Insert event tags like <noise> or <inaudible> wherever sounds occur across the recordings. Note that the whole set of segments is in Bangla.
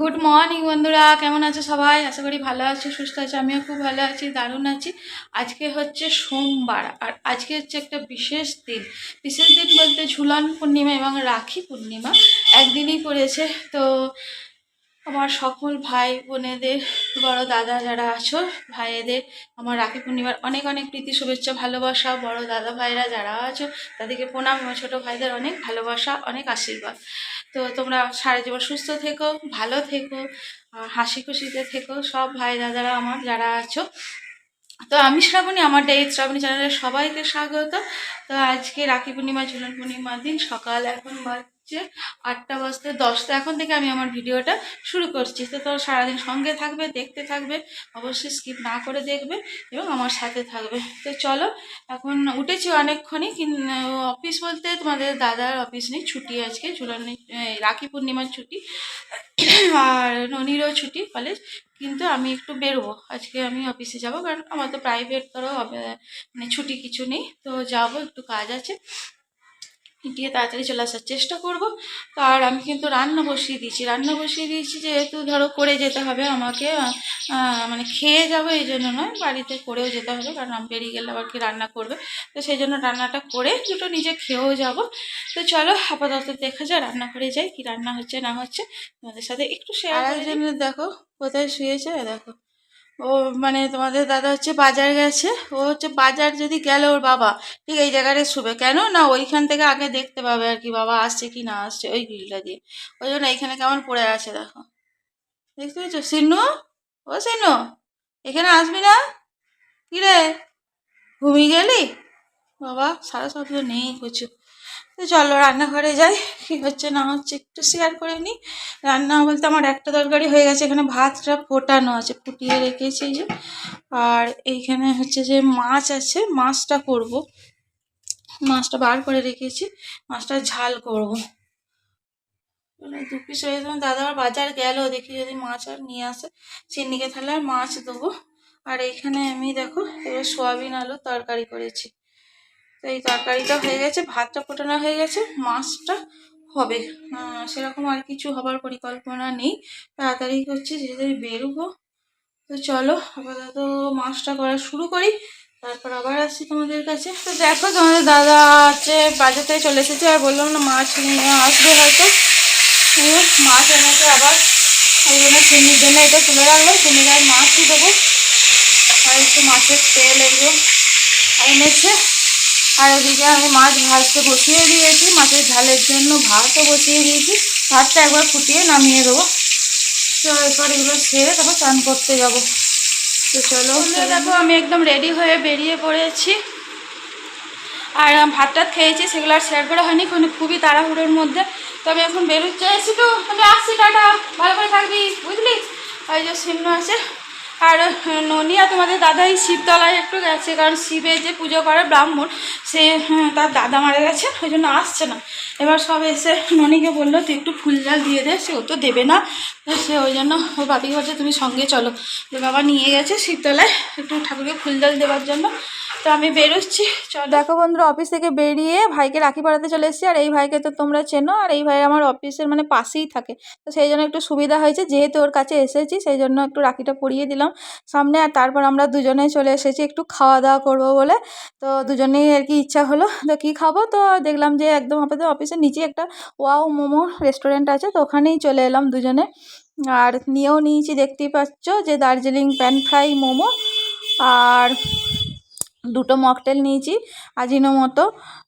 গুড মর্নিং বন্ধুরা। কেমন আছো সবাই? আশা করি ভালো আছো, সুস্থ আছো, আমিও খুব ভালো আছি, দারুণ আছি। আজকে হচ্ছে সোমবার, আর আজকে হচ্ছে একটা বিশেষ দিন। বিশেষ দিন বলতে ঝুলন পূর্ণিমা এবং রাখি পূর্ণিমা একদিনই পড়েছে। তো আমার সকল ভাই বোনেদের, বড় দাদা যারা আছো, ভাইয়েদের, আমার রাখি পূর্ণিমার অনেক অনেক প্রীতি, শুভেচ্ছা, ভালোবাসা। বড় দাদা ভাইরা যারা আছো, তাদেরকে প্রণাম। আমার ছোটো ভাইদের অনেক ভালোবাসা, অনেক আশীর্বাদ। তো তোমরা সারা জীবন সুস্থ থেকো, ভালো থেকো হাসি খুশিতে থেকো। সব ভাই দাদারা আমার, যারা আছো। তো আমি শ্রাবণী, আমার ডে শ্রাবণী চ্যানেলে সবাইকে স্বাগত। তো আজকে রাখি পূর্ণিমা, ঝুলন পূর্ণিমার দিন, সকাল এখন বাজছে আটটা বাজতে দশটা এখন থেকে আমি আমার ভিডিওটা শুরু করছি। তো তো সারাদিন সঙ্গে থাকবে, দেখতে থাকবে, অবশ্যই স্কিপ না করে দেখবে এবং আমার সাথে থাকবে। তো চলো, এখন উঠেছি অনেকক্ষণই কিন্তু অফিস বলতে তোমাদের দাদার অফিস নেই, ছুটি আজকে, ঝুলনি রাখি পূর্ণিমার ছুটি আর ননিরও ছুটি কলেজ কিন্তু আমি একটু বেরোবো। আজকে আমি অফিসে যাব, কারণ আমার তো প্রাইভেট ধরো মানে ছুটি কিছু নেই, তো যাব, একটু কাজ আছে। গিয়ে তাড়াতাড়ি চলে আসার চেষ্টা করব। তো আর আমি কিন্তু রান্না বসিয়ে দিয়েছি। রান্না বসিয়ে দিয়েছি যেহেতু ধরো করে যেতে হবে আমাকে। মানে খেয়ে যাব এই জন্য নয় বাড়িতে করেও যেতে হবে কারণ আমি বেরিয়ে গেলে আবার কি রান্না করবে। তো সেই জন্য রান্নাটা করে দুটো নিজে খেয়েও যাব। তো চলো আপাতত দেখা যায় রান্না করে যাই কি রান্না হচ্ছে না হচ্ছে। তোমাদের সাথে একটু শেয়ার জন্য দেখো কোথায় শুয়েছে? দেখো। ও মানে তোমাদের দাদা হচ্ছে বাজার গেছে, ও হচ্ছে বাজার যদি গেল ওর বাবা, ঠিক এই জায়গাটায় শুবে। কেন? না, ওইখান থেকে আগে দেখতে পাবে আর কি, বাবা আসছে কি না আসছে ওই গ্রিলটা দিয়ে। ওই জন্য এইখানে কেমন পড়ে আছে দেখো। দেখতে পেয়েছ? সিনু ও সিনু এখানে আসবি না? কি রে ঘুমিয়ে গেলি? বাবা, সারা শব্দ নেই কিছু। তো চলো রান্নাঘরে যাই। কী হচ্ছে না হচ্ছে একটু শেয়ার করে নিই। রান্না বলতে আমার একটা তরকারি হয়ে গেছে, এখানে ভাতটা ফোটানো আছে, ফুটিয়ে রেখেছি যে। আর এইখানে হচ্ছে যে মাছ আছে, মাছটা করব। মাছটা বার করে রেখেছি, মাছটা ঝাল করব। দু পিস হয়ে যাবে দাদা আবার বাজার গেল, দেখি যদি মাছ আর নিয়ে আসে। চিনিকে তাহলে আর মাছ দেবো। আর এইখানে আমি দেখো, এবার সোয়াবিন আলু তরকারি করেছি। তো এই তরকারিটা হয়ে গেছে, ভাতটা ফোটানো হয়ে গেছে, মাছটা হবে। সেরকম আর কিছু হবার পরিকল্পনা নেই। তাড়াতাড়ি হচ্ছে যেহেতু বেরোবো, তো চলো আপাতত মাছটা করা শুরু করি, তারপর আবার আসছি তোমাদের কাছে। তো দেখো তোমাদের দাদা আছে বাজার থেকে চলে এসেছে আর বললাম না মাছ নিয়ে আসবে হয়তো। মাছ এনেছে আবার ওই জন্য চিনির জন্য, এটা তুলে রাখলাম চিনির আর মাছই দেবো। আর একটু মাছের তেল এগুলো এনেছে। আর ওদিকে আমি মাছ ভাজতে বসিয়ে দিয়েছি মাছের ঝালের জন্য ভাতও বসিয়ে দিয়েছি। ভাতটা একবার ফুটিয়ে নামিয়ে দেবো। তো এরপর এগুলো সেরে তারপর চান করতে যাব। তো চলো দেখো আমি একদম রেডি হয়ে বেরিয়ে পড়েছি। আর আম, ভাত টাত খেয়েছি সেগুলো আর শেয়ার করা হয়নি কোনো খুবই তাড়াহুড়োর মধ্যে। তো আমি এখন বেরোচ্ছে এসি তো আমি আসছি টাটা ভালো করে থাকবি বুঝলি? ওই যে সিমনো আছে আর আহ, ননিয়া তোমাদের দাদা এই শিবতলায় একটু গেছে কারণ শিবে যে পুজো করে ব্রাহ্মণ সে হ্যাঁ, তার দাদা মারা গেছে ওই জন্য আসছে না। এবার সব এসে ননিকে বলল তুই একটু ফুল জাল দিয়ে দে সে ও তো দেবে না। সে ওই জন্য ওর বাপিকে বলছে তুমি সঙ্গে চলো। যে বাবা নিয়ে গেছে শিবতলায় একটু ঠাকুরকে ফুল জাল দেওয়ার জন্য। তো আমি বেরোচ্ছি, চল। দেখো বন্ধুরা অফিস থেকে বেরিয়ে ভাইকে রাখি পাড়াতে চলে এসেছি, আর এই ভাইকে তো তোমরা চেনো, আর এই ভাই আমার অফিসের মানে পাশেই থাকে। তো সেই জন্য একটু সুবিধা হয়েছে, যেহেতু ওর কাছে এসেছি, সেই জন্য একটু রাখিটা পরিয়ে দিলাম সামনে, আর তারপর আমরা দুজনেই চলে এসেছি একটু খাওয়া দাওয়া করব বলে। তো দুজনেই আর কি ইচ্ছা হলো, তো কী খাব? তো দেখলাম যে একদম আমাদের অফিসের নিচে একটা ওয়াও মোমো রেস্টুরেন্ট আছে, তো ওখানেই চলে এলাম দুজনে। আর নিয়েও নিয়েছি, দেখতেই পাচ্ছ যে দার্জিলিং প্যান ফ্রাই মোমো, আর দুটো মকটেল নিয়েছি আজিনো মতো।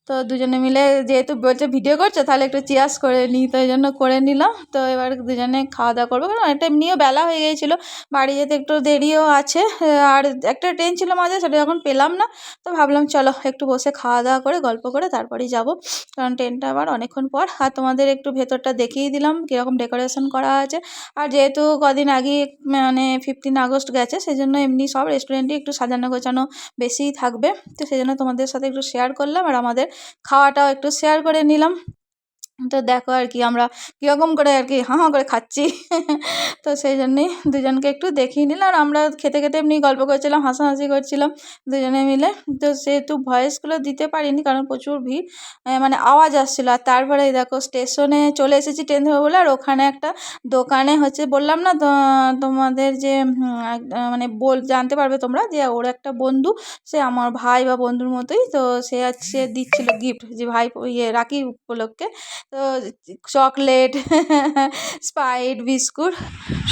তো দুজনে মিলে যেহেতু বলছে ভিডিও করছে, তাহলে একটু চিয়ার্স করে নিই তো এই জন্য করে নিলাম। তো এবার দুজনে খাওয়া দাওয়া করব। কারণ অনেকটা এমনিও বেলা হয়ে গিয়েছিল, বাড়ি যেতে একটু দেরিও আছে। আর একটা ট্রেন ছিল মাঝে, সেটা যখন পেলাম না। তো ভাবলাম চলো একটু বসে খাওয়া দাওয়া করে, গল্প করে তারপরেই যাব। কারণ ট্রেনটা আবার অনেকক্ষণ পর। আর তোমাদের একটু ভেতরটা দেখিয়ে দিলাম, কীরকম ডেকোরেশন করা আছে। আর যেহেতু কদিন আগে মানে ফিফটিন আগস্ট গেছে, সেই জন্য এমনি সব রেস্টুরেন্টই একটু সাজানো গোছানো বেশিই থাকবে। তো সেই জন্য তোমাদের সাথে একটু শেয়ার করলাম। আর আমাদের খাওয়াটাও একটু শেয়ার করে নিলাম। তো দেখো আর কি, আমরা কীরকম করে আর কি হাঁ হাঁ করে খাচ্ছি। তো সেই জন্যেই দুজনকে একটু দেখিয়ে নিলাম আর আমরা খেতে খেতে এমনি গল্প করছিলাম, হাসাহাসি করছিলাম দুজনে মিলে। তো সেহেতু ভয়েসগুলো দিতে পারিনি কারণ প্রচুর ভিড় মানে আওয়াজ আসছিল। আর তারপরে দেখো স্টেশনে চলে এসেছি ট্রেন ধরবো বলে আর ওখানে একটা দোকানে হচ্ছে বললাম না তোমাদের যে মানে বল, জানতে পারবে তোমরা যে ওর একটা বন্ধু, সে আমার ভাই বা বন্ধুর মতোই, তো সে হচ্ছে দিচ্ছিল গিফট যে ভাই ইয়ে রাখি উপলক্ষে। তো চকলেট স্পাইট বিস্কুট।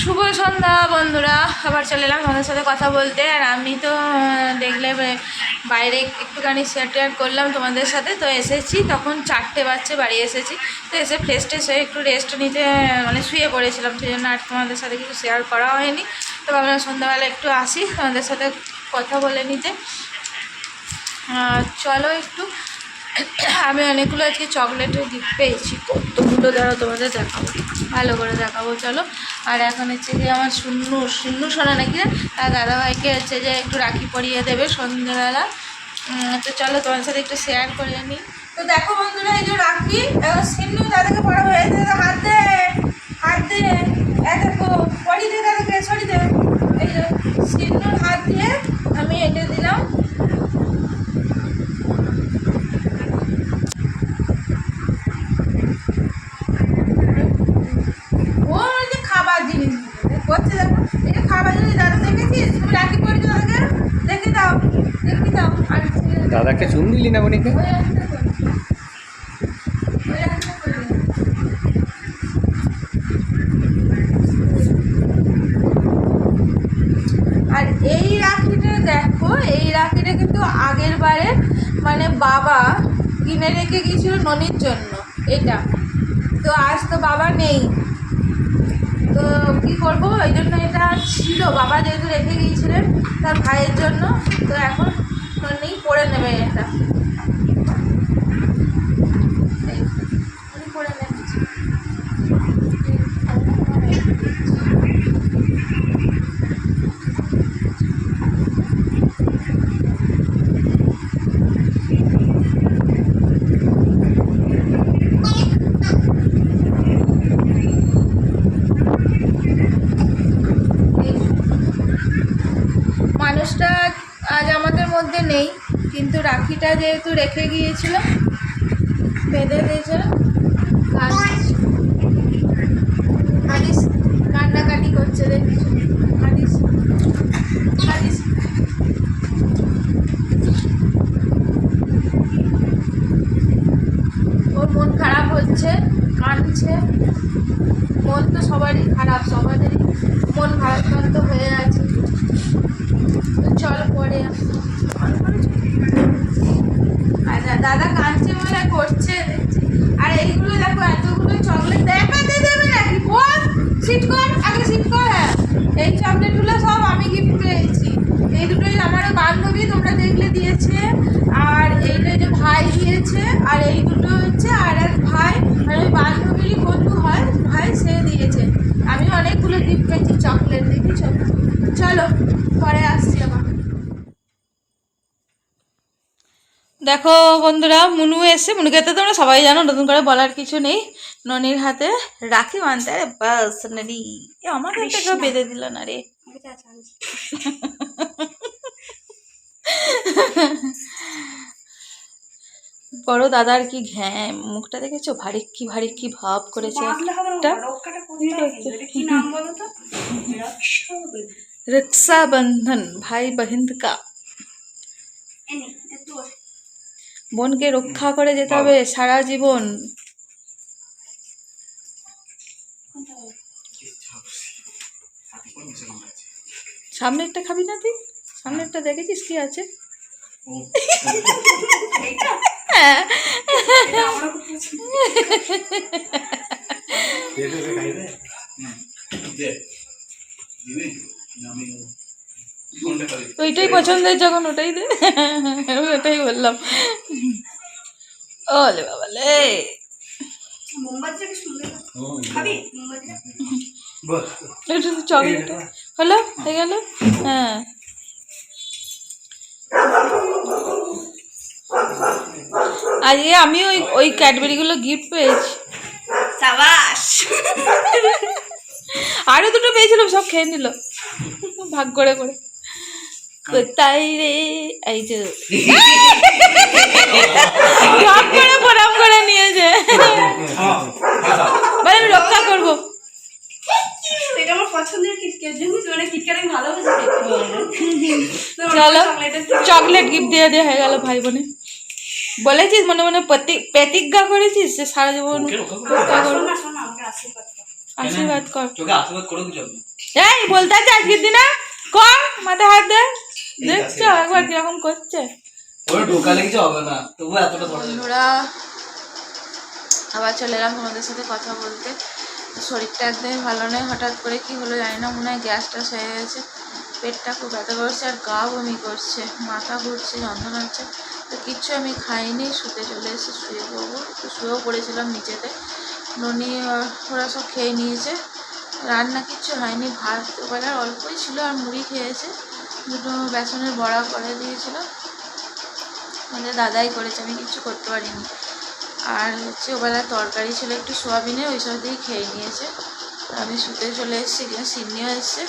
শুভ সন্ধ্যা বন্ধুরা, আবার চলে এলাম তোমাদের সাথে কথা বলতে। আর আমি তো দেখলে বাইরে একটুখানি শেয়ার টেয়ার করলাম তোমাদের সাথে। তো এসেছি, তখন চারটে বাচ্চা বাড়ি এসেছি। তো এসে ফ্রেশ ট্রেশ হয়ে একটু রেস্ট নিতে মানে শুয়ে পড়েছিলাম। সেই জন্য আর তোমাদের সাথে কিছু শেয়ার করা হয়নি। তো ভাবলাম সন্ধ্যাবেলা একটু আসি তোমাদের সাথে কথা বলে নিতে। চলো একটু। আমি অনেকগুলো আজকে চকলেটের গিফট পেয়েছি। কতগুলো দ্বারা তোমাদের দেখাবো। ভালো করে দেখাবো, চলো। আর এখন হচ্ছে যে আমার শূন্য শূন্য সোনা নাকি? তার দাদাভাইকে হচ্ছে যে একটু রাখি পরিয়ে দেবে সন্ধ্যেবেলা। তো চলো তোমার সাথে একটু শেয়ার করে নিই তো দেখো বন্ধুরা, এই যে রাখি সিন্নু দাদাকে পড়াবো এই যে দাদা হাত দে হাত দে। দেখো, পড়ি দে দাদাকে, সরি দে। এই যে, সিন্নুর হাত দিয়ে আমি এঁটে দিলাম ও ওই যে খাবার জিনিস করছে দেখো এই যে খাবার জিনিস দাদা দেখেছিস তুমি রাখি পড়েছো দাদাকে দেখে দাও দেখে দাও আর দাদাকে চুন দিলি না দে। আর এই রাখিটা দেখো, এই রাখিটা কিন্তু আগের বারে মানে বাবা কিনে রেখে গিয়েছিল ননির জন্য, এটা। তো আজ তো বাবা নেই। তো কী করব? ওই জন্য এটা ছিল। বাবা যেহেতু রেখে গিয়েছিলেন তার ভাইয়ের জন্য। তো এখন ননি পরে নেবে এটা উনি মানুষটা আজ আমাদের মধ্যে নেই, কিন্তু রাখিটা যেহেতু রেখে গিয়েছিল, বেঁধে দিয়েছিল কাঁদিস কান্নাকাটি করছে দেখছি। কাঁদিস কাঁদিস ওর মন খারাপ হচ্ছে, কাঁদছে। মন তো সবারই খারাপ সবারই মন ভারাক্রান্ত হয়ে আছে। চল পরে দা- দাদা কাঁদছে বলে করছে। আর এইগুলো দেখো, এতগুলো চকলেট দেখাতে দেবে নাকি? বল সিট কর, আগে সিট কর হ্যাঁ। এই চকলেটগুলো সব আমি গিফট পেয়েছি। এই দুটোই আমার বান্ধবী, তোমরা দেখলে দিয়েছে। আর এইটা যে ভাই দিয়েছে, আর এই দুটো হচ্ছে আর এক ভাই। আর ওই বান্ধবীরই বন্ধু হয়, ভাই সে দিয়েছে। আমি অনেকগুলো গিফট পেয়েছি চকলেট দেখি চলো, পরে আসছি আবার দেখো বন্ধুরা মুনু এসে মুনুকে তো তোমরা সবাই জানো নতুন করে বলার কিছু নেই। ননির হাতে রাখি বানতে আরে বাস নারি আমার হাতে কেউ বেঁধে দিল না রে। বড় দাদার কি ঘ্যাঁ মুখটা দেখেছ? ভারী কি ভারী কি ভাব করেছে রক্ষাবন্ধন। ভাই বহিন কা। বোনকে রক্ষা করে যেতে হবে সারা জীবন। সামনেরটা খাবি না তুই? সামনেরটা দেখেছিস কি আছে? হ্যাঁ। ওইটাই পছন্দের যখন ওটাই দে। আমি ওটাই বললাম। ওলে বাবা লে একটু চকলেট হলো হয়ে গেল হ্যাঁ আজকে আমি ওই ওই ক্যাডবেরিগুলো গিফট পেয়েছি। আরও দুটো পেয়েছিলাম সব খেয়ে নিল। ভাগ করে করে। কোথায় রে? এই যে। <laughs> পছন্দের কিটক্যাট জানিস মানে কিটক্যাট আমি ভালোবাসি চলো চকলেট গিফট দিয়ে দিয়ে হয়ে গেল ভাই বোনে বলেছিস মনে মনে প্রতিজ্ঞা করেছিস যে সারা জীবন আশীর্বাদ কর। এই বলতে আছে আজকের দিনে? কর মাথায় হাত দে। দেখছ? একবার কীরকম করছে। বন্ধুরা আবার চলে এলাম তোমাদের সাথে কথা বলতে। শরীরটা একদমই ভালো নয়। হঠাৎ করে কি হলো জানি না, মনে হয় গ্যাস ট্যাস হয়ে গেছে। পেটটা খুব ব্যথা করছে আর গা বমি করছে, মাথা ঘুরছে, যন্ত্রণা হচ্ছে। তো কিচ্ছু আমি খাইনি, শুতে চলে এসে শুয়ে পড়ব। তো শুয়েও পড়েছিলাম নিচেতে। ননি ওরা সব খেয়ে নিয়েছে। রান্না কিচ্ছু হয়নি, ভাত ওবেলা অল্পই ছিল আর মুড়ি খেয়েছে। দুটো বেসনের বড়া করে দিয়েছিল। আমাদের দাদাই করেছে, আমি কিছু করতে পারিনি। আর হচ্ছে ওবেলা তরকারি ছিল একটু সোয়াবিনের ওই সব দিয়েই খেয়ে নিয়েছে। আমি শুতে চলে এসেছি, এখানে সিমনিও এসছে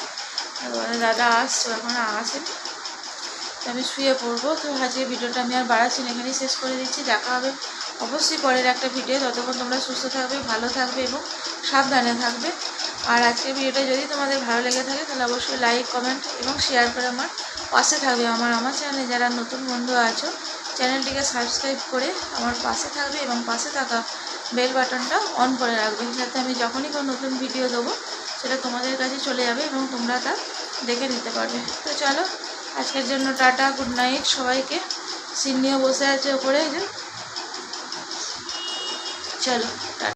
দাদা আসছে, এখন আসেনি। তো আমি শুয়ে পড়ব। তো আজকে ভিডিওটা আমি আর বাড়াচ্ছি না, এখানেই শেষ করে দিচ্ছি। দেখা হবে অবশ্যই পরের একটা ভিডিও। ততক্ষণ তোমরা সুস্থ থাকবে, ভালো থাকবে এবং সাবধানে থাকবে। আর আজকের ভিডিওটা যদি তোমাদের ভালো লেগে থাকে, তাহলে অবশ্যই লাইক কমেন্ট এবং শেয়ার করে আমার পাশে থাকবে। আমার আমার চ্যানেলে যারা নতুন বন্ধু আছো চ্যানেলটিকে সাবস্ক্রাইব করে আমার পাশে থাকবে এবং পাশে থাকা বেল বাটনটা অন করে রাখবে। যাতে আমি যখনই কোনো নতুন ভিডিও দেবো, সেটা তোমাদের কাছে চলে যাবে এবং তোমরা তা দেখে নিতে পারবে। তো চলো, আজকের জন্য টাটা, গুড নাইট সবাইকে। সিন নিয়ে বসে আছে ওপরে। চলো, টাটা।